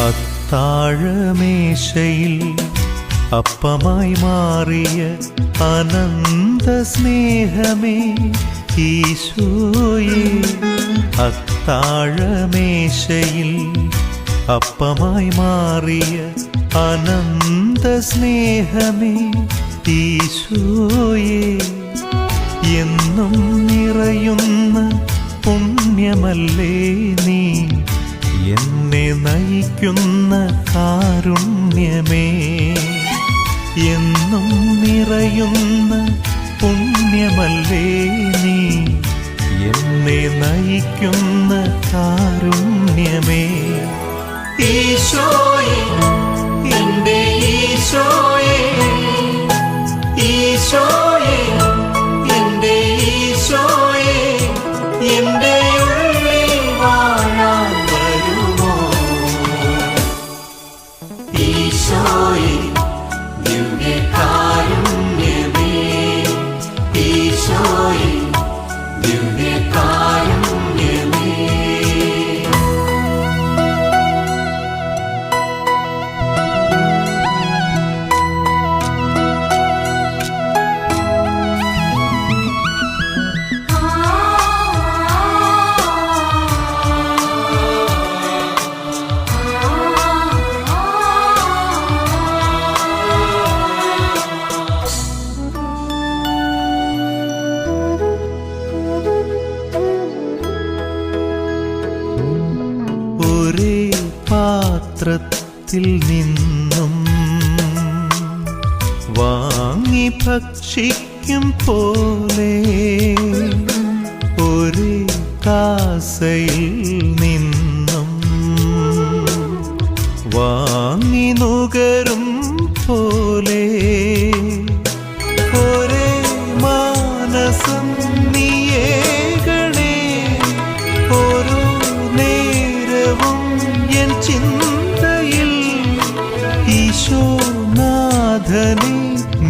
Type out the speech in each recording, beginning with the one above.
അത്താഴമേശയിൽ അപ്പമായി മാറിയ അനന്ത സ്നേഹമേ ഈശോയെ. അത്താഴമേശയിൽ അപ്പമായി മാറിയ അനന്ത സ്നേഹമേ ഈശോയെ. എന്നും നിറയുന്ന പുണ്യമല്ലേ നീ? എന്നെ നയിക്കുന്ന കാരുണ്യമേ എന്നും നിറയുന്ന പുണ്യമല്ലേ നീ? എന്നെ നയിക്കുന്ന കാരുണ്യമേ. ഈശോയെ എന്റെ ഈശോയെ ഈശോയെ എന്റെ ഈശോയെ എന്റെ പാത്രത്തിൽ നിന്നും വാങ്ങി ഭക്ഷിക്കും പോലെ ഒരു കാസയിൽ നിന്നും വാങ്ങി നുകരും പോലെ ഒരേ നേരവും എൻ ചിന്തയിൽ యేషు నాథని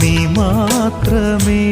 నీ మాత్రమే.